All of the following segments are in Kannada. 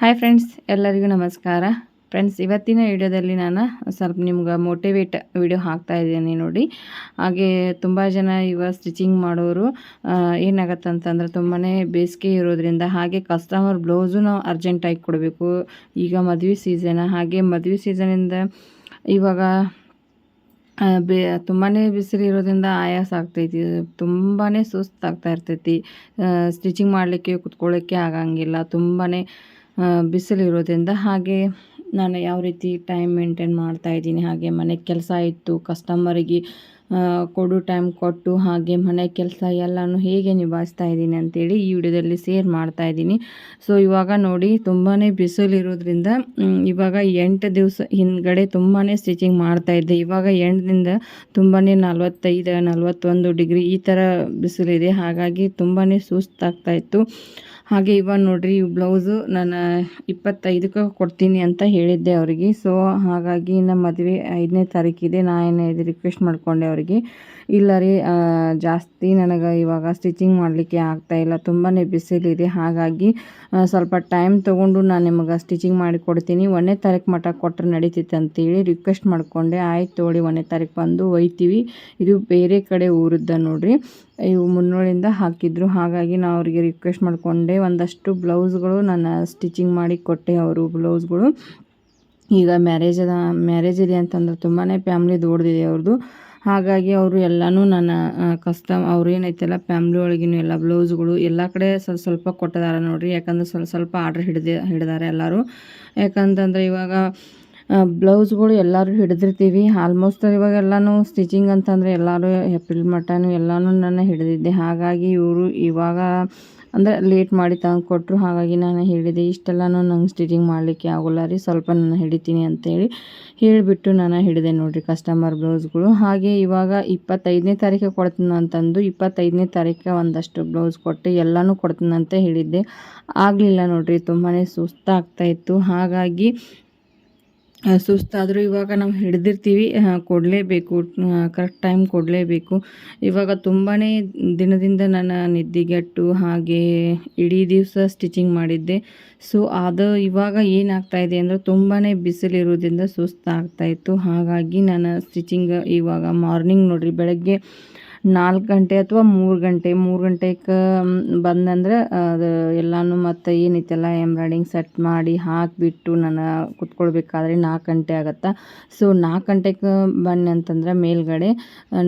ಹಾಯ್ ಫ್ರೆಂಡ್ಸ್ ಎಲ್ಲರಿಗೂ ನಮಸ್ಕಾರ. ಫ್ರೆಂಡ್ಸ್ ಇವತ್ತಿನ ವಿಡಿಯೋದಲ್ಲಿ ನಾನು ಸ್ವಲ್ಪ ನಿಮ್ಗೆ ಮೋಟಿವೇಟ್ ವಿಡಿಯೋ ಹಾಕ್ತಾ ಇದ್ದೀನಿ ನೋಡಿ. ಹಾಗೆ ತುಂಬ ಜನ ಇವಾಗ ಸ್ಟಿಚಿಂಗ್ ಮಾಡೋರು ಏನಾಗತ್ತೆ ಅಂತಂದ್ರೆ ತುಂಬಾ ಬೇಸಿಗೆ ಇರೋದ್ರಿಂದ ಹಾಗೆ ಕಸ್ಟಮರ್ ಬ್ಲೌಸು ನಾವು ಅರ್ಜೆಂಟಾಗಿ ಕೊಡಬೇಕು. ಈಗ ಮದುವೆ ಸೀಸನ್ ಹಾಗೆ ಮದುವೆ ಸೀಸನಿಂದ ಇವಾಗ ಬೇ ತುಂಬಾ ಬಿಸಿಲು ಇರೋದ್ರಿಂದ ಆಯಾಸ ಆಗ್ತೈತಿ. ತುಂಬಾ ಸುಸ್ತಾಗ್ತಾ ಇರ್ತೈತಿ. ಸ್ಟಿಚಿಂಗ್ ಮಾಡಲಿಕ್ಕೆ ಕುತ್ಕೊಳ್ಳೋಕ್ಕೆ ಆಗಂಗಿಲ್ಲ. ತುಂಬಾ ಬಿಸಿಲು ಇರೋದ್ರಿಂದ ಹಾಗೆ ನಾನು ಯಾವ ರೀತಿ ಟೈಮ್ ಮೇಂಟೈನ್ ಮಾಡ್ತಾ ಇದ್ದೀನಿ, ಹಾಗೆ ಮನೆ ಕೆಲಸ ಇತ್ತು ಕಸ್ಟಮರಿಗೆ ಕೊಡು ಟೈಮ್ ಕೊಟ್ಟು ಹಾಗೆ ಮನೆ ಕೆಲಸ ಎಲ್ಲನೂ ಹೇಗೆ ನಿಭಾಯಿಸ್ತಾ ಇದ್ದೀನಿ ಅಂತೇಳಿ ಈ ವಿಡಿಯೋದಲ್ಲಿ ಶೇರ್ ಮಾಡ್ತಾ ಇದ್ದೀನಿ. ಸೊ ಇವಾಗ ನೋಡಿ ತುಂಬಾ ಬಿಸಿಲಿರೋದ್ರಿಂದ ಇವಾಗ ಎಂಟು ದಿವಸ ಹಿಂದ್ಗಡೆ ತುಂಬಾ ಸ್ಟಿಚಿಂಗ್ ಮಾಡ್ತಾ ಇದ್ದೆ. ಇವಾಗ ಎಂಟದಿಂದ ತುಂಬಾ ನಲ್ವತ್ತೈದು, ನಲ್ವತ್ತೊಂದು ಡಿಗ್ರಿ ಈ ಥರ ಬಿಸಿಲಿದೆ. ಹಾಗಾಗಿ ತುಂಬಾ ಸುಸ್ತಾಗ್ತಾ ಇತ್ತು. ಹಾಗೆ ಇವಾಗ ನೋಡಿರಿ, ಈ ಬ್ಲೌಸು ನಾನು ಇಪ್ಪತ್ತೈದಕ್ಕೆ ಕೊಡ್ತೀನಿ ಅಂತ ಹೇಳಿದ್ದೆ ಅವರಿಗೆ. ಸೊ ಹಾಗಾಗಿ ನಮ್ಮ ಮದುವೆ ಐದನೇ ತಾರೀಕಿದೆ. ನಾನು ಇದು ರಿಕ್ವೆಸ್ಟ್ ಮಾಡಿಕೊಂಡೆ ಅವರಿಗೆ? ಇಲ್ಲ ರೀ ಜಾಸ್ತಿ ನನಗೆ ಇವಾಗ ಸ್ಟಿಚಿಂಗ್ ಮಾಡಲಿಕ್ಕೆ ಆಗ್ತಾಯಿಲ್ಲ ತುಂಬಾ ಬಿಸಿಲಿದೆ. ಹಾಗಾಗಿ ಸ್ವಲ್ಪ ಟೈಮ್ ತೊಗೊಂಡು ನಾನು ನಿಮಗೆ ಸ್ಟಿಚಿಂಗ್ ಮಾಡಿ ಕೊಡ್ತೀನಿ. ಒಂದನೇ ತಾರೀಕು ಮಟ್ಟ ಕೊಟ್ಟರೆ ನಡೀತಿತ್ತು ಅಂತೇಳಿ ರಿಕ್ವೆಸ್ಟ್ ಮಾಡಿಕೊಂಡೆ. ಆಯ್ತು ತೋಳಿ, ಒಂದನೇ ತಾರೀಕು ಬಂದು ಒಯ್ತೀವಿ. ಇದು ಬೇರೆ ಕಡೆ ಊರಿದ್ದ ನೋಡಿರಿ. ಇವು ಮುನ್ನೋಳಿಂದ ಹಾಕಿದ್ರು. ಹಾಗಾಗಿ ನಾವು ಅವರಿಗೆ ರಿಕ್ವೆಸ್ಟ್ ಮಾಡಿಕೊಂಡೆ. ಒಂದಷ್ಟು ಬ್ಲೌಸ್ಗಳು ನಾನು ಸ್ಟಿಚಿಂಗ್ ಮಾಡಿ ಕೊಟ್ಟೆ ಅವರು ಬ್ಲೌಸ್ಗಳು. ಈಗ ಮ್ಯಾರೇಜ್ ಅದ ಮ್ಯಾರೇಜ್ ಇದೆ ಅಂತಂದ್ರೆ ತುಂಬಾ ಫ್ಯಾಮ್ಲಿ ದೊಡ್ಡದಿದೆ ಅವ್ರದ್ದು ಹಾಗಾಗಿ ಅವರು ಎಲ್ಲನೂ ನನ್ನ ಕಸ್ಟಮ್ ಅವ್ರು ಏನೈತೆಲ್ಲ ಫ್ಯಾಮ್ಲಿ ಒಳಗಿನ ಎಲ್ಲ ಬ್ಲೌಸ್ಗಳು ಎಲ್ಲ ಕಡೆ ಸ್ವಲ್ಪ ಸ್ವಲ್ಪ ಕೊಟ್ಟಿದ್ದಾರೆ ನೋಡಿರಿ. ಯಾಕಂದ್ರೆ ಸ್ವಲ್ಪ ಸ್ವಲ್ಪ ಆರ್ಡ್ರ್ ಹಿಡ್ದು, ಹಿಡಿದಾರೆ ಎಲ್ಲರೂ. ಯಾಕಂತಂದರೆ ಇವಾಗ ಬ್ಲೌಸ್ಗಳು ಎಲ್ಲರೂ ಹಿಡಿದಿರ್ತೀವಿ. ಆಲ್ಮೋಸ್ಟ್ ಇವಾಗ ಎಲ್ಲಾನು ಸ್ಟಿಚಿಂಗ್ ಅಂತಂದರೆ ಎಲ್ಲರೂ ಏಪ್ರಿಲ್ ಮಟನು ಎಲ್ಲನೂ ನಾನು ಹಿಡಿದಿದ್ದೆ. ಹಾಗಾಗಿ ಇವರು ಇವಾಗ ಅಂದರೆ ಲೇಟ್ ಮಾಡಿ ತಂದು ಕೊಟ್ಟರು ಹಾಗಾಗಿ ನಾನು ಹೇಳಿದೆ, ಇಷ್ಟೆಲ್ಲನೂ ನಂಗೆ ಸ್ಟಿಚಿಂಗ್ ಮಾಡಲಿಕ್ಕೆ ಆಗೋಲ್ಲ ರೀ, ಸ್ವಲ್ಪ ನಾನು ಹಿಡಿತೀನಿ ಅಂತೇಳಿ ಹೇಳಿಬಿಟ್ಟು ನಾನು ಹಿಡಿದೆ ನೋಡಿರಿ ಕಸ್ಟಮರ್ ಬ್ಲೌಸ್ಗಳು ಹಾಗೆ ಇವಾಗ ಇಪ್ಪತ್ತೈದನೇ ತಾರೀಕು ಕೊಡ್ತೀನಿ ಅಂತಂದು ಇಪ್ಪತ್ತೈದನೇ ತಾರೀಕು ಒಂದಷ್ಟು ಬ್ಲೌಸ್ ಕೊಟ್ಟು ಎಲ್ಲನೂ ಕೊಡ್ತೀನಿ ಅಂತ ಹೇಳಿದ್ದೆ. ಆಗಲಿಲ್ಲ ನೋಡಿರಿ ತುಂಬಾ ಸುಸ್ತಾಗ್ತಾಯಿತ್ತು ಹಾಗಾಗಿ ಸುಸ್ತಾದರೂ ಇವಾಗ ನಾವು ಹಿಡಿದಿರ್ತೀವಿ ಕೊಡಲೇಬೇಕು ಕರೆಕ್ಟ್ ಟೈಮ್ ಕೊಡಲೇಬೇಕು. ಇವಾಗ ತುಂಬಾ ದಿನದಿಂದ ನಾನು ನಿದ್ದೆಗೆಟ್ಟು ಹಾಗೆ ಇಡೀ ದಿವಸ ಸ್ಟಿಚಿಂಗ್ ಮಾಡಿದ್ದೆ. ಸೊ ಅದು ಇವಾಗ ಏನಾಗ್ತಾಯಿದೆ ಅಂದರೆ ತುಂಬಾ ಬಿಸಿಲಿರೋದ್ರಿಂದ ಸುಸ್ತಾಗ್ತಾಯಿತ್ತು ಹಾಗಾಗಿ ನಾನು ಸ್ಟಿಚಿಂಗ್ ಇವಾಗ ಮಾರ್ನಿಂಗ್ ನೋಡಿರಿ, ಬೆಳಗ್ಗೆ ನಾಲ್ಕು ಗಂಟೆ ಅಥವಾ ಮೂರು ಗಂಟೆ, ಮೂರು ಗಂಟೆಗೆ ಬಂದಂದ್ರೆ ಅದು ಎಲ್ಲನೂ ಮತ್ತು ಏನೈತೆಲ್ಲ ಎಂಬ್ರಾಯ್ಡಿಂಗ್ ಸೆಟ್ ಮಾಡಿ ಹಾಕಿಬಿಟ್ಟು ನಾನು ಕುತ್ಕೊಳ್ಬೇಕಾದ್ರೆ ನಾಲ್ಕು ಗಂಟೆ ಆಗುತ್ತೆ? ಸೊ ನಾಲ್ಕು ಗಂಟೆಗೆ ಬನ್ನಿ ಅಂತಂದ್ರೆ ಮೇಲ್ಗಡೆ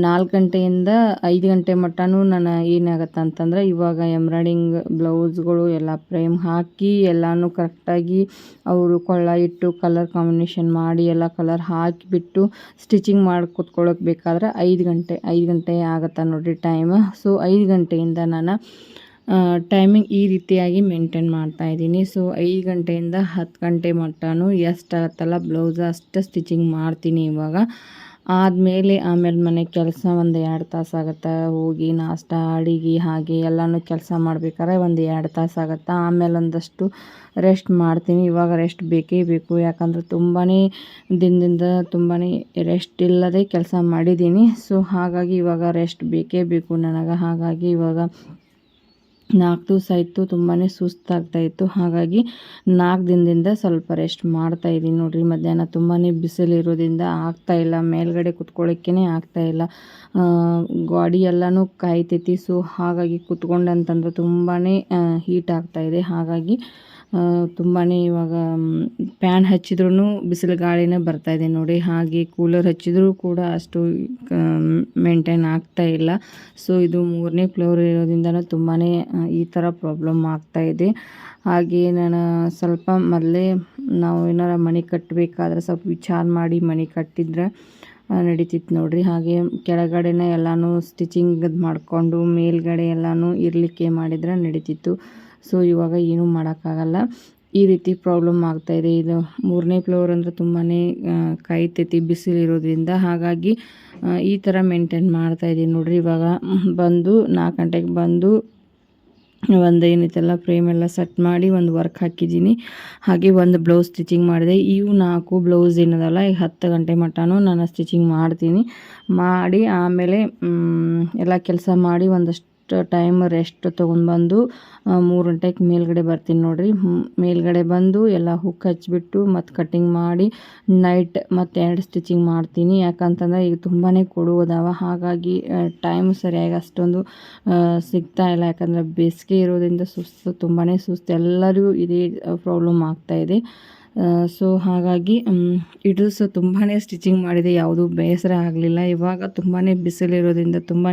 ನಾಲ್ಕು ಗಂಟೆಯಿಂದ ಐದು ಗಂಟೆ ಮಟ್ಟನೂ ನಾನು ಏನಾಗತ್ತೆ ಅಂತಂದ್ರೆ ಇವಾಗ ಎಂಬ್ರಾಯ್ಡಿಂಗ್ ಬ್ಲೌಸ್ಗಳು ಎಲ್ಲ ಫ್ರೇಮ್ ಹಾಕಿ ಎಲ್ಲನೂ ಕರೆಕ್ಟಾಗಿ ಅವರು ಕೊಳ್ಳ ಇಟ್ಟು ಕಲರ್ ಕಾಂಬಿನೇಷನ್ ಮಾಡಿ ಎಲ್ಲ ಕಲರ್ ಹಾಕಿಬಿಟ್ಟು ಸ್ಟಿಚಿಂಗ್ ಮಾಡಿ ಕುತ್ಕೊಳ್ಳೋಕೆ ಬೇಕಾದ್ರೆ ಐದು ಗಂಟೆ ಐದು ಗಂಟೆ ಆಗ ಆಗುತ್ತಾ ನೋಡಿರಿ ಟೈಮ್ ಸೊ ಐದು ಗಂಟೆಯಿಂದ ನಾನು ಟೈಮಿಂಗ್ ಈ ರೀತಿಯಾಗಿ ಮೇಂಟೈನ್ ಮಾಡ್ತಾ ಇದ್ದೀನಿ. ಸೊ ಐದು ಗಂಟೆಯಿಂದ ಹತ್ತು ಗಂಟೆ ಮಟ್ಟನೂ ಎಷ್ಟಾಗತ್ತಲ್ಲ ಬ್ಲೌಸ್ ಅಷ್ಟು ಸ್ಟಿಚಿಂಗ್ ಮಾಡ್ತೀನಿ ಇವಾಗ. ಆದಮೇಲೆ ಆಮೇಲೆ ಮನೆ ಕೆಲಸ ಒಂದು ಎರಡು ತಾಸು ಹೋಗಿ ನಾಷ್ಟ, ಅಡಿಗೆ ಹಾಗೆ ಎಲ್ಲನೂ ಕೆಲಸ ಮಾಡ್ಬೇಕಾದ್ರೆ ಒಂದು ಎರಡು ತಾಸು ಆಮೇಲೆ ಒಂದಷ್ಟು ರೆಸ್ಟ್ ಮಾಡ್ತೀನಿ. ಇವಾಗ ರೆಸ್ಟ್ ಬೇಕೇ ಬೇಕು. ಯಾಕಂದರೆ ತುಂಬಾ ದಿನದಿಂದ ತುಂಬಾ ರೆಸ್ಟ್ ಇಲ್ಲದೆ ಕೆಲಸ ಮಾಡಿದ್ದೀನಿ. ಸೊ ಹಾಗಾಗಿ ಇವಾಗ ರೆಸ್ಟ್ ಬೇಕೇ ಬೇಕು ನನಗೆ. ಹಾಗಾಗಿ ಇವಾಗ ನಾಲ್ಕು ದಿವಸ ಆಯಿತು ತುಂಬಾ ಸುಸ್ತಾಗ್ತಾಯಿತ್ತು ಹಾಗಾಗಿ ನಾಲ್ಕು ದಿನದಿಂದ ಸ್ವಲ್ಪ ರೆಸ್ಟ್ ಮಾಡ್ತಾ ಇದ್ದೀನಿ ನೋಡಿರಿ. ಮಧ್ಯಾಹ್ನ ತುಂಬಾ ಬಿಸಿಲಿರೋದ್ರಿಂದ ಆಗ್ತಾಯಿಲ್ಲ ಮೇಲ್ಗಡೆ ಕುತ್ಕೊಳ್ಳೋಕ್ಕೇ ಆಗ್ತಾಯಿಲ್ಲ ಗಾಡಿ ಎಲ್ಲನೂ ಕಾಯ್ತೈತಿ. ಸೊ ಹಾಗಾಗಿ ಕುತ್ಕೊಂಡಂತಂದ್ರೆ ತುಂಬಾ ಹೀಟ್ ಆಗ್ತಾಯಿದೆ ಹಾಗಾಗಿ ತುಂಬಾ ಇವಾಗ ಪ್ಯಾನ್ ಹಚ್ಚಿದ್ರೂ ಬಿಸಿಲು ಗಾಳಿನೇ ಬರ್ತಾ ಇದೆ ನೋಡಿ. ಹಾಗೆ ಕೂಲರ್ ಹಚ್ಚಿದ್ರೂ ಕೂಡ ಅಷ್ಟು ಮೇಂಟೈನ್ ಆಗ್ತಾ ಇಲ್ಲ. ಸೊ, ಇದು ಮೂರನೇ ಫ್ಲೋರ್ ಇರೋದ್ರಿಂದ ತುಂಬಾ ಈ ಥರ ಪ್ರಾಬ್ಲಮ್ ಆಗ್ತಾ ಇದೆ. ಹಾಗೆ ನಾನು ಸ್ವಲ್ಪ ಮೊದಲೇ ನಾವು ಏನಾರ ಮನೆ ಕಟ್ಟಬೇಕಾದ್ರೆ ಸ್ವಲ್ಪ ವಿಚಾರ ಮಾಡಿ ಮನೆ ಕಟ್ಟಿದ್ರೆ ನಡೀತಿತ್ತು ನೋಡಿರಿ. ಹಾಗೆ ಕೆಳಗಡೆನೇ ಎಲ್ಲನೂ ಸ್ಟಿಚಿಂಗ್ ಮಾಡಿಕೊಂಡು ಮೇಲ್ಗಡೆ ಎಲ್ಲನೂ ಇರಲಿಕ್ಕೆ ಮಾಡಿದ್ರೆ ನಡೀತಿತ್ತು. ಸೊ ಇವಾಗ ಏನೂ ಮಾಡೋಕ್ಕಾಗಲ್ಲ. ಈ ರೀತಿ ಪ್ರಾಬ್ಲಮ್ ಆಗ್ತಾಯಿದೆ ಇದು. ಮೂರನೇ ಫ್ಲೋರ್ ಅಂದರೆ ತುಂಬಾ ಕಾಯ್ತೈತಿ ಬಿಸಿಲಿರೋದ್ರಿಂದ. ಹಾಗಾಗಿ ಈ ಥರ ಮೇಂಟೈನ್ ಮಾಡ್ತಾಯಿದ್ದೀನಿ ನೋಡಿರಿ. ಇವಾಗ ಬಂದು, ನಾಲ್ಕು ಗಂಟೆಗೆ ಬಂದು, ಒಂದು ಏನೈತಲ್ಲ ಫ್ರೇಮ್ ಎಲ್ಲ ಸೆಟ್ ಮಾಡಿ ಒಂದು ವರ್ಕ್ ಹಾಕಿದ್ದೀನಿ. ಹಾಗೆ ಒಂದು ಬ್ಲೌಸ್ ಸ್ಟಿಚಿಂಗ್ ಮಾಡಿದೆ. ಇವು ನಾಲ್ಕು ಬ್ಲೌಸ್ ಏನದಲ್ಲ ಈಗ ಹತ್ತು ಗಂಟೆ ಮಟ್ಟನೂ ನಾನು ಸ್ಟಿಚಿಂಗ್ ಮಾಡ್ತೀನಿ. ಮಾಡಿ ಆಮೇಲೆ ಎಲ್ಲ ಕೆಲಸ ಮಾಡಿ ಒಂದಷ್ಟು ಜಸ್ಟ್ ಟೈಮ್ ರೆಸ್ಟ್ ತೊಗೊಂಡ್ಬಂದು ಮೂರು ಗಂಟೆಗೆ ಮೇಲ್ಗಡೆ ಬರ್ತೀನಿ ನೋಡಿರಿ. ಮೇಲ್ಗಡೆ ಬಂದು ಎಲ್ಲ ಹುಕ್ ಹಚ್ಚಿಬಿಟ್ಟು ಮತ್ತು ಕಟ್ಟಿಂಗ್ ಮಾಡಿ ನೈಟ್ ಮತ್ತು ಎರಡು ಸ್ಟಿಚಿಂಗ್ ಮಾಡ್ತೀನಿ. ಯಾಕಂತಂದರೆ ಈಗ ತುಂಬಾ ಕೊಡುವುದಾವ ಹಾಗಾಗಿ ಟೈಮ್ ಸರಿಯಾಗಿ ಅಷ್ಟೊಂದು ಸಿಗ್ತಾ ಇಲ್ಲ. ಯಾಕಂದರೆ ಬೇಸಿಗೆ ಇರೋದ್ರಿಂದ ಸುಸ್ತು ತುಂಬಾ ಸುಸ್ತು. ಎಲ್ಲರಿಗೂ ಇದೇ ಪ್ರಾಬ್ಲಮ್ ಆಗ್ತಾಯಿದೆ ಸೊ ಹಾಗಾಗಿ ಇದು ಸಹ ತುಂಬಾ ಸ್ಟಿಚಿಂಗ್ ಮಾಡಿದೆ. ಯಾವುದೂ ಬೇಸರ ಆಗಲಿಲ್ಲ. ಇವಾಗ ತುಂಬಾ ಬಿಸಿಲಿರೋದ್ರಿಂದ ತುಂಬಾ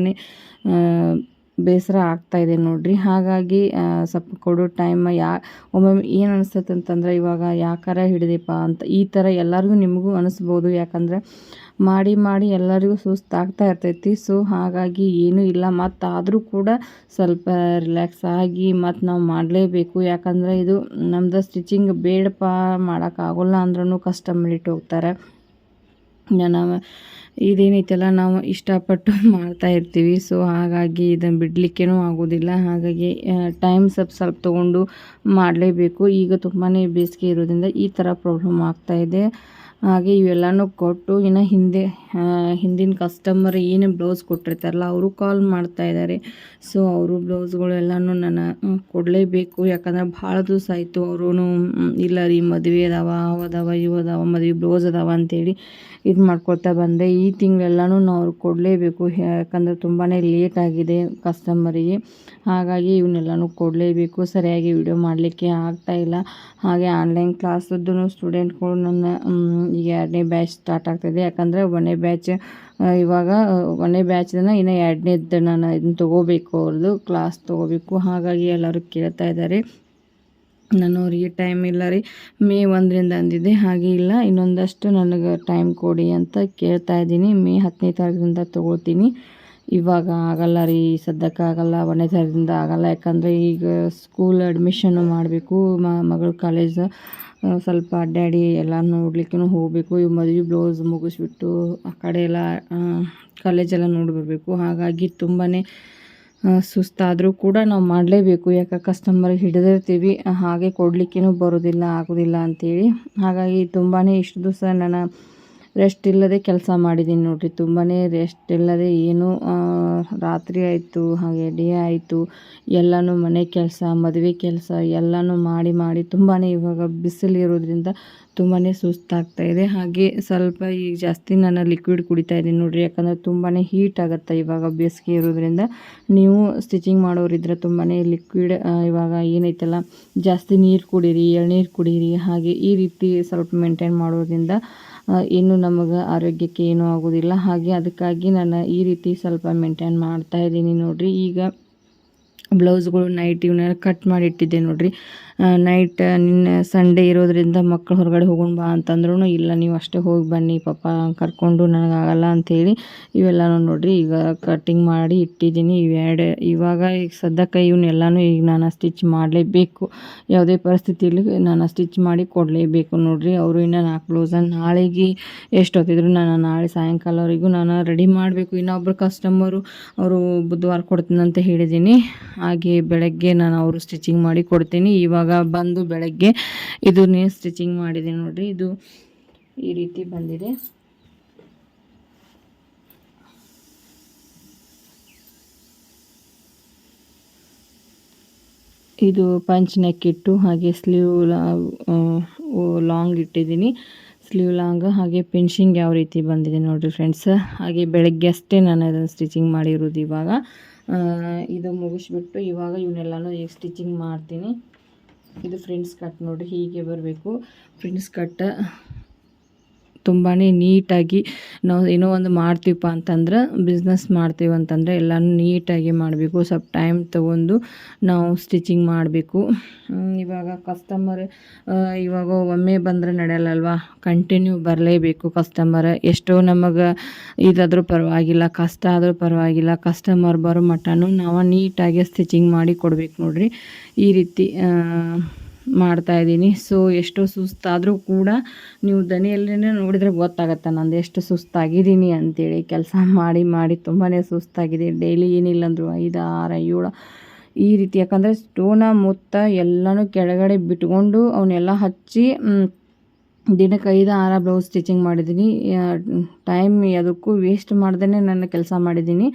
ಬೇಸರ ಆಗ್ತಾ ಇದೆ ನೋಡ್ರಿ. ಹಾಗಾಗಿ ಸ್ವಲ್ಪ ಕೊಡೋ ಟೈಮ್ ಯಾ, ಒಮ್ಮೊಮ್ಮೆ ಏನು ಅನಿಸ್ತೈತೆ ಅಂತಂದ್ರೆ ಇವಾಗ ಯಾಕಾರ ಹಿಡಿದೆಪ್ಪ ಅಂತ ಈ ಥರ ಎಲ್ಲರಿಗೂ ನಿಮಗೂ ಅನಿಸ್ಬೋದು. ಯಾಕಂದರೆ ಮಾಡಿ ಮಾಡಿ ಎಲ್ಲರಿಗೂ ಸುಸ್ತಾಗ್ತಾ ಇರ್ತೈತಿ. ಸೊ, ಹಾಗಾಗಿ ಏನೂ ಇಲ್ಲ. ಮತ್ತು ಆದರೂ ಕೂಡ ಸ್ವಲ್ಪ ರಿಲ್ಯಾಕ್ಸ್ ಆಗಿ ಮತ್ತು ನಾವು ಮಾಡಲೇಬೇಕು. ಯಾಕಂದರೆ ಇದು ನಮ್ದು ಸ್ಟಿಚಿಂಗ್ ಬೇಡಪ್ಪ ಮಾಡೋಕ್ಕಾಗೋಲ್ಲ ಅಂದ್ರೂ ಕಸ್ಟಮರ್ ಇಟ್ಟು ಹೋಗ್ತಾರೆ. ನಾನು ಇದೇನೈತಲ್ಲ, ನಾವು ಇಷ್ಟಪಟ್ಟು ಮಾಡ್ತಾ ಇರ್ತೀವಿ. ಸೊ ಹಾಗಾಗಿ ಇದನ್ನು ಬಿಡಲಿಕ್ಕೇನೂ ಆಗೋದಿಲ್ಲ. ಹಾಗಾಗಿ ಟೈಮ್ ಸ್ವಲ್ಪ ಸ್ವಲ್ಪ ತೊಗೊಂಡು ಮಾಡಲೇಬೇಕು. ಈಗ ತುಂಬಾ ಬೇಸಿಗೆ ಇರೋದ್ರಿಂದ ಈ ಥರ ಪ್ರಾಬ್ಲಮ್ ಆಗ್ತಾಯಿದೆ ಹಾಗೆ ಇವೆಲ್ಲನೂ ಕೊಟ್ಟು ಇನ್ನು ಹಿಂದೆ ಹಿಂದಿನ ಕಸ್ಟಮರ್ ಏನು ಬ್ಲೌಸ್ ಕೊಟ್ಟಿರ್ತಾರಲ್ಲ, ಅವರು ಕಾಲ್ ಮಾಡ್ತಾ ಇದ್ದಾರೆ ಸೊ ಅವರು ಬ್ಲೌಸ್ಗಳೆಲ್ಲನೂ ನಾನು ಕೊಡಲೇಬೇಕು. ಯಾಕಂದ್ರೆ ಭಾಳ ದಿವಸ ಆಯಿತು ಅವರು ಇಲ್ಲ ರೀ, ಮದುವೆ ಅದಾವ, ಅವು ಅದಾವ, ಇವು ಅದಾವ, ಮದುವೆ ಬ್ಲೌಸ್ ಅದಾವ ಅಂತೇಳಿ ಇದು ಮಾಡ್ಕೊಳ್ತಾ ಬಂದೆ. ಈ ತಿಂಗಳೆಲ್ಲನೂ ನಾವು ಅವ್ರಿಗೆ ಕೊಡಲೇಬೇಕು. ಯಾಕಂದರೆ ತುಂಬಾ ಲೇಟ್ ಆಗಿದೆ ಕಸ್ಟಮರಿಗೆ ಹಾಗಾಗಿ ಇವನ್ನೆಲ್ಲನೂ ಕೊಡಲೇಬೇಕು. ಸರಿಯಾಗಿ ವಿಡಿಯೋ ಮಾಡಲಿಕ್ಕೆ ಆಗ್ತಾಯಿಲ್ಲ ಹಾಗೆ ಆನ್ಲೈನ್ ಕ್ಲಾಸದ್ದು ಸ್ಟೂಡೆಂಟ್ಗಳು ನನ್ನ ಈಗ ಎರಡನೇ ಬ್ಯಾಚ್ ಸ್ಟಾರ್ಟ್ ಆಗ್ತಿದೆ. ಯಾಕಂದರೆ ಒಂದನೇ ಬ್ಯಾಚ್ ಇವಾಗ ಒಂದನೇ ಬ್ಯಾಚ್ನ ಇನ್ನು ಎರಡನೇದ್ದು ನಾನು ಇದನ್ನು ತೊಗೋಬೇಕು ಅವ್ರದ್ದು ಕ್ಲಾಸ್ ತೊಗೋಬೇಕು. ಹಾಗಾಗಿ ಎಲ್ಲರೂ ಕೇಳ್ತಾ ಇದ್ದಾರೆ. ನಾನು ಅವರಿಗೆ ಟೈಮ್ ಇಲ್ಲ ರೀ. ಮೇ ಒಂದರಿಂದ ಅಂದಿದ್ದೆ. ಹಾಗೆ ಇಲ್ಲ, ಇನ್ನೊಂದಷ್ಟು ನನಗೆ ಟೈಮ್ ಕೊಡಿ ಅಂತ ಕೇಳ್ತಾ ಇದ್ದೀನಿ. ಮೇ ಹತ್ತನೇ ತಾರೀಕಿಂದ ತೊಗೊಳ್ತೀನಿ ಇವಾಗ ಆಗಲ್ಲ ರೀ, ಸದ್ಯಕ್ಕೆ ಆಗಲ್ಲ, ಒಂದನೇ ತಾರೀಕಿಂದ ಆಗಲ್ಲ. ಯಾಕಂದರೆ ಈಗ ಸ್ಕೂಲ್ ಅಡ್ಮಿಷನ್ನು ಮಾಡಬೇಕು ಮಗಳು ಕಾಲೇಜ್ ಸ್ವಲ್ಪ ಅಡ್ಡಾಡಿ ಎಲ್ಲ ನೋಡ್ಲಿಕ್ಕೂ ಹೋಗಬೇಕು. ಈ ಮದುವೆ ಬ್ಲೌಸ್ ಮುಗಿಸ್ಬಿಟ್ಟು ಆ ಕಡೆ ಎಲ್ಲ ಕಾಲೇಜೆಲ್ಲ ನೋಡಿ ಬರಬೇಕು. ಹಾಗಾಗಿ ತುಂಬಾ ಸುಸ್ತಾದರೂ ಕೂಡ ನಾವು ಮಾಡಲೇಬೇಕು. ಯಾಕೆ ಕಸ್ಟಮರ್ ಹಿಡಿದಿರ್ತೀವಿ. ಹಾಗೆ ಕೊಡಲಿಕ್ಕೇನು ಬರೋದಿಲ್ಲ, ಆಗೋದಿಲ್ಲ ಅಂಥೇಳಿ ಹಾಗಾಗಿ ತುಂಬಾ ಇಷ್ಟು ದಿವಸ ನಾನು ರೆಸ್ಟ್ ಇಲ್ಲದೆ ಕೆಲಸ ಮಾಡಿದ್ದೀನಿ ನೋಡಿರಿ. ತುಂಬಾ ರೆಸ್ಟ್ ಇಲ್ಲದೆ ಏನು ರಾತ್ರಿ ಆಯಿತು, ಹಾಗೆ ಡೇ ಆಯಿತು. ಎಲ್ಲನೂ ಮನೆ ಕೆಲಸ, ಮದುವೆ ಕೆಲಸ ಎಲ್ಲನೂ ಮಾಡಿ ಮಾಡಿ ತುಂಬಾ ಇವಾಗ ಬಿಸಿಲಿರೋದ್ರಿಂದ ತುಂಬಾ ಸುಸ್ತಾಗ್ತಾ ಇದೆ. ಹಾಗೆ ಸ್ವಲ್ಪ ಈಗ ಜಾಸ್ತಿ ನಾನು ಲಿಕ್ವಿಡ್ ಕುಡಿತಾ ಇದ್ದೀನಿ ನೋಡಿರಿ. ಯಾಕಂದರೆ ತುಂಬಾ ಹೀಟ್ ಆಗುತ್ತೆ ಇವಾಗ ಬೇಸಿಗೆ ಇರೋದ್ರಿಂದ. ನೀವು ಸ್ಟಿಚಿಂಗ್ ಮಾಡೋರಿದ್ರೆ ತುಂಬಾ ಲಿಕ್ವಿಡ್ ಇವಾಗ ಏನೈತಲ್ಲ, ಜಾಸ್ತಿ ನೀರು ಕುಡೀರಿ, ಎಳ್ನೀರು ಕುಡೀರಿ. ಹಾಗೆ ಈ ರೀತಿ ಸ್ವಲ್ಪ ಮೇಂಟೈನ್ ಮಾಡೋದ್ರಿಂದ ಏನು ನಮಗೆ ಆರೋಗ್ಯಕ್ಕೆ ಏನು ಆಗೋದಿಲ್ಲ. ಹಾಗೆ ಅದಕ್ಕಾಗಿ ನಾನು ಈ ರೀತಿ ಸ್ವಲ್ಪ ಮೇಂಟೈನ್ ಮಾಡ್ತಾ ಇದ್ದೀನಿ ನೋಡಿರಿ. ಈಗ ಬ್ಲೌಸ್ಗಳು ನೈಟ್ ಇವನ್ನೆಲ್ಲ ಕಟ್ ಮಾಡಿ ಇಟ್ಟಿದ್ದೆ ನೋಡಿರಿ. ನೈಟ್ ನಿನ್ನೆ ಸಂಡೇ ಇರೋದ್ರಿಂದ ಮಕ್ಕಳು ಹೊರಗಡೆ ಹೋಗೋಣ ಬಾ ಅಂತಂದ್ರೂ ಇಲ್ಲ, ನೀವು ಅಷ್ಟೇ ಹೋಗಿ ಬನ್ನಿ ಪಾಪ, ಕರ್ಕೊಂಡು ನನಗಾಗಲ್ಲ ಅಂಥೇಳಿ ಇವೆಲ್ಲನೂ ನೋಡಿರಿ, ಈಗ ಕಟ್ಟಿಂಗ್ ಮಾಡಿ ಇಟ್ಟಿದ್ದೀನಿ. ಇವೆರಡು ಇವಾಗ ಈಗ ಸದ್ಯಕ್ಕೆ ಇವನ್ನೆಲ್ಲನೂ ಈಗ ನಾನು ಸ್ಟಿಚ್ ಮಾಡಲೇಬೇಕು. ಯಾವುದೇ ಪರಿಸ್ಥಿತಿಯಲ್ಲಿ ನಾನು ಸ್ಟಿಚ್ ಮಾಡಿ ಕೊಡಲೇಬೇಕು ನೋಡಿರಿ. ಅವರು ಇನ್ನು ನಾಲ್ಕು ಬ್ಲೌಸನ್ನು ನಾಳೆಗೆ ಎಷ್ಟೊತ್ತಿದ್ರು ನಾನು ನಾಳೆ ಸಾಯಂಕಾಲವರೆಗೂ ನಾನು ರೆಡಿ ಮಾಡಬೇಕು. ಇನ್ನೊಬ್ಬರು ಕಸ್ಟಮರು ಅವರು ಬುಧವಾರ ಕೊಡ್ತೀನಿ ಅಂತ ಹೇಳಿದ್ದೀನಿ. ಹಾಗೆ ಬೆಳಗ್ಗೆ ನಾನು ಅವರು ಸ್ಟಿಚಿಂಗ್ ಮಾಡಿ ಕೊಡ್ತೀನಿ. ಇವಾಗ ಬಂದು ಬೆಳಗ್ಗೆ ಇದು ನೀವು ಸ್ಟಿಚಿಂಗ್ ಮಾಡಿದೆ ನೋಡಿರಿ. ಇದು ಈ ರೀತಿ ಬಂದಿದೆ. ಇದು ಪಂಚ್ ನೆಕ್ ಇಟ್ಟು ಹಾಗೆ ಸ್ಲೀವ್ ಲಾಂಗ್ ಇಟ್ಟಿದ್ದೀನಿ. ಸ್ಲೀವ್ ಲಾಂಗ್ ಹಾಗೆ ಪಿನ್ಶಿಂಗ್ ಯಾವ ರೀತಿ ಬಂದಿದೆ ನೋಡಿರಿ ಫ್ರೆಂಡ್ಸ್ ಹಾಗೆ ಬೆಳಗ್ಗೆ ಅಷ್ಟೇ ನಾನು ಅದನ್ನು ಸ್ಟಿಚಿಂಗ್ ಮಾಡಿರೋದು ಇವಾಗ. ಇದು ಮುಗಿಸ್ಬಿಟ್ಟು ಇವಾಗ ಇವನ್ನೆಲ್ಲನೂ ಈಗ ಸ್ಟಿಚಿಂಗ್ ಮಾಡ್ತೀನಿ. ಇದು ಫ್ರೆಂಡ್ಸ್ ಕಟ್ ನೋಡಿ ಹೀಗೆ ಬರಬೇಕು. ಫ್ರೆಂಡ್ಸ್ ಕಟ್ ತುಂಬಾ ನೀಟಾಗಿ ನಾವು ಏನೋ ಒಂದು ಮಾಡ್ತೀವಪ್ಪ ಅಂತಂದ್ರೆ ಬಿಸ್ನೆಸ್ ಮಾಡ್ತೀವಿ ಅಂತಂದರೆ ಎಲ್ಲನೂ ನೀಟಾಗಿ ಮಾಡಬೇಕು. ಸ್ವಲ್ಪ ಟೈಮ್ ತೊಗೊಂಡು ನಾವು ಸ್ಟಿಚಿಂಗ್ ಮಾಡಬೇಕು. ಇವಾಗ ಕಸ್ಟಮರ್ ಇವಾಗ ಒಮ್ಮೆ ಬಂದರೆ ನಡೆಯಲ್ಲಲ್ವಾ? ಕಂಟಿನ್ಯೂ ಬರಲೇಬೇಕು ಕಸ್ಟಮರ್ ಎಷ್ಟೋ ನಮಗೆ ಇದಾದರೂ ಪರವಾಗಿಲ್ಲ, ಕಷ್ಟ ಆದರೂ ಪರವಾಗಿಲ್ಲ. ಕಸ್ಟಮರ್ ಬರೋ ಮಟ್ಟನೂ ನಾವು ನೀಟಾಗಿ ಸ್ಟಿಚಿಂಗ್ ಮಾಡಿ ಕೊಡ್ಬೇಕು ನೋಡಿರಿ. ಈ ರೀತಿ ಮಾಡ್ತಾಯಿದ್ದೀನಿ ಸೊ ಎಷ್ಟು ಸುಸ್ತಾದರೂ ಕೂಡ ನೀವು ದನಿಯಲ್ಲೇ ನೋಡಿದರೆ ಗೊತ್ತಾಗತ್ತೆ ನಂದು ಎಷ್ಟು ಸುಸ್ತಾಗಿದ್ದೀನಿ ಅಂತೇಳಿ. ಕೆಲಸ ಮಾಡಿ ಮಾಡಿ ತುಂಬಾ ಸುಸ್ತಾಗಿದೆ. ಡೈಲಿ ಏನಿಲ್ಲ ಅಂದರು ಐದು ಆರು ಏಳು ಈ ರೀತಿ. ಯಾಕಂದರೆ ಸ್ಟೋನ, ಮುತ್ತ ಎಲ್ಲನೂ ಕೆಳಗಡೆ ಬಿಟ್ಕೊಂಡು ಅವನ್ನೆಲ್ಲ ಹಚ್ಚಿ ದಿನಕ್ಕೆ ಐದು ಆರು ಬ್ಲೌಸ್ ಸ್ಟಿಚಿಂಗ್ ಮಾಡಿದ್ದೀನಿ. ಟೈಮ್ ಅದಕ್ಕೂ ವೇಸ್ಟ್ ಮಾಡ್ದೇ ನನ್ನ ಕೆಲಸ ಮಾಡಿದ್ದೀನಿ.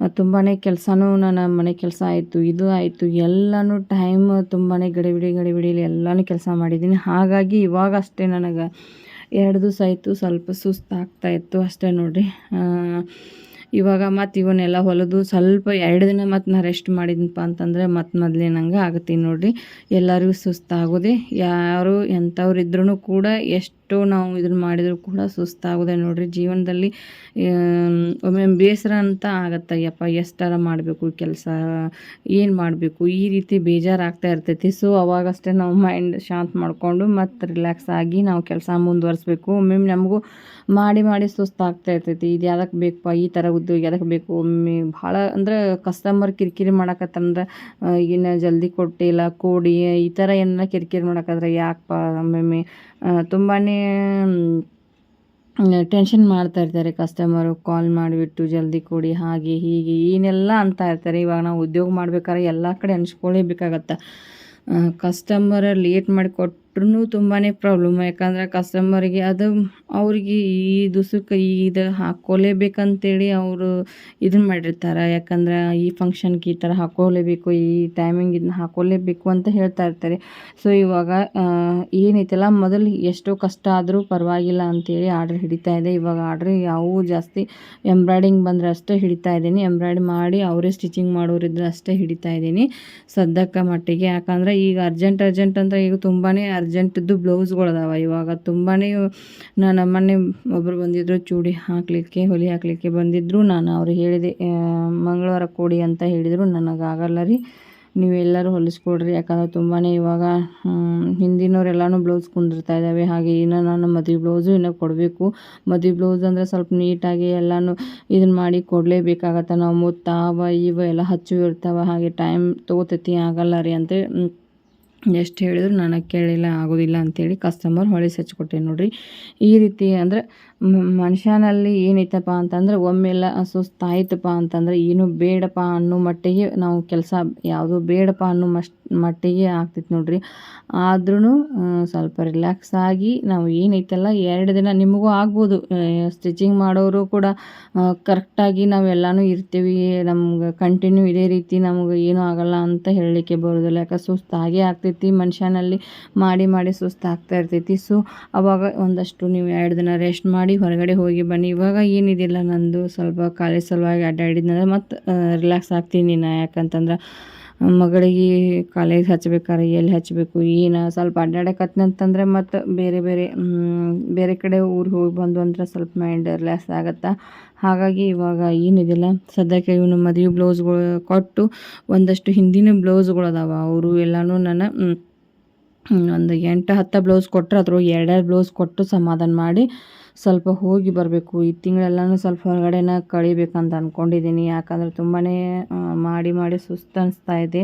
ತುಂಬಾ ಕೆಲಸನೂ ನನ್ನ ಮನೆ ಕೆಲಸ ಆಯಿತು, ಇದು ಆಯಿತು, ಎಲ್ಲನೂ ಟೈಮ್ ತುಂಬಾ ಗಡಿಬಿಡಿ, ಗಡಿಬಿಡಿಲಿ ಎಲ್ಲನೂ ಕೆಲಸ ಮಾಡಿದ್ದೀನಿ. ಹಾಗಾಗಿ ಇವಾಗ ಅಷ್ಟೇ ನನಗೆ ಎರಡು ದಿವಸ ಆಯಿತು, ಸ್ವಲ್ಪ ಸುಸ್ತು ಇತ್ತು ಅಷ್ಟೇ ನೋಡಿರಿ. ಇವಾಗ ಮತ್ತು ಇವನ್ನೆಲ್ಲ ಹೊಲದು ಸ್ವಲ್ಪ ಎರಡು ದಿನ ಮತ್ತು ನಾ ರೆಸ್ಟ್ ಮಾಡಿದ್ನಪ್ಪ ಅಂತಂದರೆ ಮತ್ತು ಮೊದಲಿನಂಗೆ ಆಗತ್ತೀನಿ ನೋಡಿರಿ. ಎಲ್ಲರಿಗೂ ಸುಸ್ತಾಗೋದೆ ಯಾರು ಎಂಥವ್ರು ಇದ್ರೂ ಕೂಡ ಎಷ್ಟು ನಾವು ಇದನ್ನು ಮಾಡಿದರೂ ಕೂಡ ಸುಸ್ತಾಗೋದೆ ನೋಡಿರಿ. ಜೀವನದಲ್ಲಿ ಒಮ್ಮೆ ಬೇಸರ ಅಂತ ಆಗತ್ತೆ. ಯಪ್ಪ ಎಷ್ಟರ ಮಾಡಬೇಕು ಕೆಲಸ? ಏನು ಮಾಡಬೇಕು? ಈ ರೀತಿ ಬೇಜಾರಾಗ್ತಾ ಇರ್ತೈತಿ. ಸೊ ಅವಾಗಷ್ಟೇ ನಾವು ಮೈಂಡ್ ಶಾಂತ ಮಾಡಿಕೊಂಡು ಮತ್ತು ರಿಲ್ಯಾಕ್ಸ್ ಆಗಿ ನಾವು ಕೆಲಸ ಮುಂದುವರಿಸ್ಬೇಕು. ಒಮ್ಮೆ ನಮಗೂ ಮಾಡಿ ಮಾಡಿ ಸುಸ್ತಾಗ್ತಾ ಇರ್ತೈತಿ. ಇದು ಯಾವ್ದಕ್ಕೆ ಬೇಕಪ್ಪ? ಈ ಥರ ಉದ್ಯೋಗ ಯಾವ್ದಕ್ಕೆ ಬೇಕು? ಒಮ್ಮೆ ಭಾಳ ಅಂದ್ರೆ ಕಸ್ಟಮರ್ ಕಿರಿಕಿರಿ ಮಾಡಕತ್ತಂದ್ರೆ ಈಗಿನ ಜಲ್ದಿ ಕೊಟ್ಟಿಲ್ಲ, ಕೊಡಿ, ಈ ಥರ ಏನಾರ ಕಿರಿಕಿರಿ ಮಾಡಕಂದ್ರೆ ಯಾಕಪ್ಪ? ಒಮ್ಮೊಮ್ಮೆ ತುಂಬಾ ಟೆನ್ಷನ್ ಮಾಡ್ತಾ ಇರ್ತಾರೆ ಕಸ್ಟಮರು ಕಾಲ್ ಮಾಡಿಬಿಟ್ಟು ಜಲ್ದಿ ಕೊಡಿ, ಹಾಗೆ ಹೀಗೆ ಏನೆಲ್ಲ ಅಂತ ಇರ್ತಾರೆ. ಇವಾಗ ನಾವು ಉದ್ಯೋಗ ಮಾಡ್ಬೇಕಾದ್ರೆ ಎಲ್ಲ ಕಡೆ ಅನ್ಸ್ಕೊಳ್ಳೇಬೇಕಾಗತ್ತೆ ಕಸ್ಟಮರ ಲೇಟ್ ಮಾಡಿ ಕೊಟ್ಟು ಕೊಟ್ರೂ ತುಂಬಾ ಪ್ರಾಬ್ಲಮ್ ಯಾಕಂದ್ರೆ ಕಸ್ಟಮರಿಗೆ ಅದು ಅವ್ರಿಗೆ ಈ ದಿವ್ಸಕ್ಕೆ ಇದು ಹಾಕ್ಕೊಳ್ಳೇಬೇಕಂತೇಳಿ ಅವರು ಇದನ್ನ ಮಾಡಿರ್ತಾರೆ. ಯಾಕಂದ್ರೆ ಈ ಫಂಕ್ಷನ್ಗೆ ಈ ಥರ ಹಾಕ್ಕೊಳ್ಳೇಬೇಕು ಈ ಟೈಮಿಂಗ್ ಇದನ್ನ ಹಾಕ್ಕೊಳ್ಳೇಬೇಕು ಅಂತ ಹೇಳ್ತಾ ಇರ್ತಾರೆ. ಸೊ ಇವಾಗ ಏನೈತಲ್ಲ, ಮೊದಲು ಎಷ್ಟೋ ಕಷ್ಟ ಆದರೂ ಪರವಾಗಿಲ್ಲ ಅಂತೇಳಿ ಆರ್ಡ್ರ್ ಹಿಡಿತಾ ಇದೆ. ಇವಾಗ ಆರ್ಡ್ರ್ ಯಾವೂ ಜಾಸ್ತಿ ಎಂಬ್ರಾಯ್ಡಿಂಗ್ ಬಂದರೆ ಅಷ್ಟೇ ಹಿಡಿತಾ ಇದ್ದೀನಿ. ಎಂಬ್ರಾಯ್ಡ್ ಮಾಡಿ ಅವರೇ ಸ್ಟಿಚಿಂಗ್ ಮಾಡೋರಿದ್ರೆ ಅಷ್ಟೇ ಹಿಡಿತಾ ಇದ್ದೀನಿ. ಸದ್ಯಕ್ಕೆ ಮಟ್ಟಿಗೆ. ಯಾಕಂದ್ರೆ ಈಗ ಅರ್ಜೆಂಟ್ ಅರ್ಜೆಂಟ್ ಅಂತ ಈಗ ತುಂಬಾ ಅರ್ಜೆಂಟದ್ದು ಬ್ಲೌಸ್ಗಳು ಇವಾಗ ತುಂಬಾ ನಾನು ಮೊನ್ನೆ ಒಬ್ಬರು ಬಂದಿದ್ದರು ಚೂಡಿ ಹಾಕಲಿಕ್ಕೆ, ಹೊಲಿ ಹಾಕಲಿಕ್ಕೆ ಬಂದಿದ್ದರು ನಾನು ಅವ್ರಿಗೆ ಹೇಳಿದೆ ಮಂಗಳವಾರ ಕೊಡಿ ಅಂತ ಹೇಳಿದರು. ನನಗೆ ಆಗಲ್ಲ ರೀ, ನೀವೆಲ್ಲರೂ ಹೊಲಿಸ್ಕೊಡ್ರಿ. ಯಾಕಂದ್ರೆ ತುಂಬಾ ಇವಾಗ ಹಿಂದಿನವರೆಲ್ಲನೂ ಬ್ಲೌಸ್ ಕುಂದಿರ್ತಾ ಇದ್ದಾವೆ. ಹಾಗೆ ಇನ್ನು ನಾನು ಮದುವೆ ಬ್ಲೌಸು ಇನ್ನೂ ಕೊಡಬೇಕು. ಮದುವೆ ಬ್ಲೌಸ್ ಅಂದರೆ ಸ್ವಲ್ಪ ನೀಟಾಗಿ ಎಲ್ಲನೂ ಇದನ್ನು ಮಾಡಿ ಕೊಡಲೇಬೇಕಾಗತ್ತೆ. ನಾವು ಮುತ್ತಾವ, ಇವ ಎಲ್ಲ ಹಚ್ಚು ಇರ್ತಾವೆ. ಹಾಗೆ ಟೈಮ್ ತೊಗೋತೈತಿ, ಆಗಲ್ಲ ರೀ. ಅಂತ ಎಷ್ಟು ಹೇಳಿದ್ರು ನನಗೆ ಕೇಳಿಲ್ಲ, ಆಗೋದಿಲ್ಲ ಅಂಥೇಳಿ ಕಸ್ಟಮರ್ ಹೊಳೆ ಸಚ್ಕೊಟ್ಟೆ ನೋಡಿರಿ. ಈ ರೀತಿ ಅಂದರೆ ಮನುಷ್ಯನಲ್ಲಿ ಏನೈತಪ್ಪ ಅಂತಂದ್ರೆ ಒಮ್ಮೆಲ್ಲ ಸುಸ್ತಾಯ್ತಪ್ಪ ಅಂತಂದ್ರೆ ಏನು ಬೇಡಪ್ಪ ಅನ್ನೋ ಮಟ್ಟಿಗೆ ನಾವು ಕೆಲಸ ಯಾವುದು ಬೇಡಪ್ಪ ಅನ್ನೋ ಮಸ್ಟ್ ಮಟ್ಟಿಗೆ ಆಗ್ತೈತೆ ನೋಡಿರಿ. ಆದ್ರೂ ಸ್ವಲ್ಪ ರಿಲ್ಯಾಕ್ಸ್ ಆಗಿ ನಾವು ಏನೈತಲ್ಲ ಎರಡು ದಿನ ನಿಮಗೂ ಆಗ್ಬೋದು. ಸ್ಟಿಚಿಂಗ್ ಮಾಡೋರು ಕೂಡ ಕರೆಕ್ಟಾಗಿ ನಾವೆಲ್ಲನೂ ಇರ್ತೀವಿ. ನಮ್ಗೆ ಕಂಟಿನ್ಯೂ ಇದೇ ರೀತಿ ನಮ್ಗೆ ಏನೂ ಆಗಲ್ಲ ಅಂತ ಹೇಳಲಿಕ್ಕೆ ಬರೋದಿಲ್ಲ. ಯಾಕೆ ಸುಸ್ತಾಗೇ ಆಗ್ತೈತಿ ಮನುಷ್ಯನಲ್ಲಿ ಮಾಡಿ ಮಾಡಿ ಸುಸ್ತಾಗ್ತಾ ಇರ್ತೈತಿ. ಸೊ ಅವಾಗ ಒಂದಷ್ಟು ನೀವು ಎರಡು ದಿನ ರೆಸ್ಟ್ ಮಾಡಿ ಹೊರಗಡೆ ಹೋಗಿ ಬನ್ನಿ. ಇವಾಗ ಏನಿದಿಲ್ಲ ನಂದು, ಸ್ವಲ್ಪ ಕಾಲೇಜ್ ಸಲುವಾಗಿ ಅಡ್ಡಾಡಿದ್ನಂದ್ರೆ ಮತ್ತು ರಿಲ್ಯಾಕ್ಸ್ ಆಗ್ತೀನಿ ನಾ. ಯಾಕಂತಂದ್ರೆ, ಮಗಳಿಗೆ ಕಾಲೇಜ್ ಹಚ್ಬೇಕಾರೆ ಎಲ್ಲಿ ಹಚ್ಚಬೇಕು ಏನು ಸ್ವಲ್ಪ ಅಡ್ಡಾಡಕತ್ನಂತಂದ್ರೆ ಮತ್ತು ಬೇರೆ ಬೇರೆ ಬೇರೆ ಕಡೆ ಊರಿಗೆ ಹೋಗಿ ಬಂದು ಅಂದ್ರೆ ಸ್ವಲ್ಪ ಮೈಂಡ್ ರಿಲ್ಯಾಕ್ಸ್ ಆಗುತ್ತೆ? ಹಾಗಾಗಿ ಇವಾಗ ಏನಿದೆಲ್ಲ. ಸದ್ಯಕ್ಕೆ ಇವನು ಮದುವೆ ಬ್ಲೌಸ್ಗಳು ಕೊಟ್ಟು ಒಂದಷ್ಟು ಹಿಂದಿನ ಬ್ಲೌಸ್ಗಳು ಅದಾವ ಅವರು ಎಲ್ಲನೂ ನನ್ನ ಒಂದು ಎಂಟು ಹತ್ತು ಬ್ಲೌಸ್ ಕೊಟ್ಟರೆ ಅದ್ರೊಳಗೆ ಎರಡೆರಡು ಬ್ಲೌಸ್ ಕೊಟ್ಟು ಸಮಾಧಾನ ಮಾಡಿ ಸ್ವಲ್ಪ ಹೋಗಿ ಬರಬೇಕು. ಈ ತಿಂಗಳೆಲ್ಲನೂ ಸ್ವಲ್ಪ ಹೊರಗಡೆನ ಕಳಿಬೇಕಂತ ಅಂದ್ಕೊಂಡಿದ್ದೀನಿ ಯಾಕಂದರೆ ತುಂಬಾ ಮಾಡಿ ಮಾಡಿ ಸುಸ್ತು ಅನಿಸ್ತಾ ಇದೆ.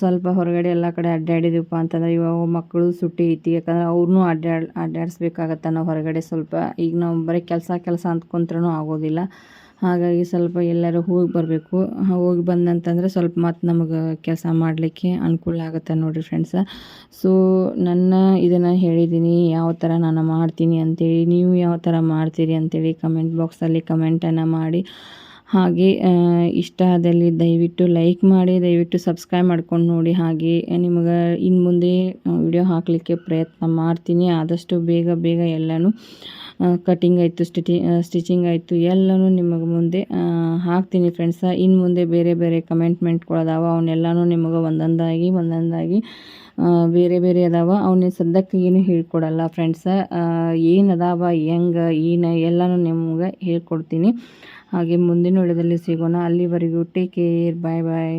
ಸ್ವಲ್ಪ ಹೊರಗಡೆ ಎಲ್ಲ ಕಡೆ ಅಡ್ಡಾಡಿದೀವಪ್ಪ ಅಂತಂದ್ರೆ ಇವಾಗ ಮಕ್ಕಳು ಸುಟ್ಟಿ ಐತಿ ಯಾಕಂದ್ರೆ ಅವ್ರನ್ನೂ ಅಡ್ಡಾಡ್, ಅಡ್ಡಾಡಿಸ್ಬೇಕಾಗತ್ತೆ ನಾವು ಹೊರಗಡೆ ಸ್ವಲ್ಪ, ಈಗ ನಾವು ಬರೀ ಕೆಲಸ ಕೆಲಸ ಅಂತ ಅಂದ್ಕೊಂತ್ರೂ ಆಗೋದಿಲ್ಲ. ಹಾಗಾಗಿ ಸ್ವಲ್ಪ ಎಲ್ಲರೂ ಹೋಗಿ ಬರಬೇಕು. ಹೋಗಿ ಬಂದಂತಂದರೆ ಸ್ವಲ್ಪ ಮತ್ತು ನಮಗೆ ಕೆಲಸ ಮಾಡಲಿಕ್ಕೆ ಅನುಕೂಲ ಆಗುತ್ತೆ ನೋಡಿರಿ ಫ್ರೆಂಡ್ಸ ಸೊ ನನ್ನ ಇದನ್ನು ಹೇಳಿದ್ದೀನಿ ಯಾವ ಥರ ನಾನು ಮಾಡ್ತೀನಿ ಅಂತೇಳಿ, ನೀವು ಯಾವ ಥರ ಮಾಡ್ತೀರಿ ಅಂತೇಳಿ ಕಮೆಂಟ್ ಬಾಕ್ಸಲ್ಲಿ ಕಮೆಂಟನ್ನು ಮಾಡಿ. ಹಾಗೆ ಇಷ್ಟ ಆದಲ್ಲಿ ದಯವಿಟ್ಟು ಲೈಕ್ ಮಾಡಿ, ದಯವಿಟ್ಟು ಸಬ್ಸ್ಕ್ರೈಬ್ ಮಾಡ್ಕೊಂಡು ನೋಡಿ. ಹಾಗೆ, ನಿಮಗೆ ಇನ್ನು ಮುಂದೆ ವಿಡಿಯೋ ಹಾಕಲಿಕ್ಕೆ ಪ್ರಯತ್ನ ಮಾಡ್ತೀನಿ. ಆದಷ್ಟು ಬೇಗ ಬೇಗ ಎಲ್ಲನೂ ಕಟಿಂಗ್ ಆಯಿತು ಸ್ಟಿಚಿ ಸ್ಟಿಚಿಂಗ್ ಆಯಿತು, ಎಲ್ಲನೂ ನಿಮಗೆ ಮುಂದೆ ಹಾಕ್ತೀನಿ ಫ್ರೆಂಡ್ಸ ಇನ್ನು ಮುಂದೆ ಬೇರೆ ಬೇರೆ ಕಮೆಂಟ್ಮೆಂಟ್ಗಳದಾವ ಅವನ್ನೆಲ್ಲನೂ ನಿಮಗೆ ಒಂದೊಂದಾಗಿ ಒಂದೊಂದಾಗಿ ಬೇರೆ ಬೇರೆ ಅದಾವ. ಅವನೇ ಸದ್ಯಕ್ಕೆ ಏನು ಹೇಳ್ಕೊಡಲ್ಲ ಫ್ರೆಂಡ್ಸ ಏನು ಅದಾವ, ಹೆಂಗೆ, ಏನು, ಎಲ್ಲನೂ ನಿಮ್ಗೆ ಹೇಳ್ಕೊಡ್ತೀನಿ. ಹಾಗೆ ಮುಂದಿನ ವಿಡಿಯೋದಲ್ಲಿ ಸಿಗೋಣ. ಅಲ್ಲಿವರೆಗೂ ಟೇಕ್ ಕೇರ್. ಬಾಯ್ ಬಾಯ್.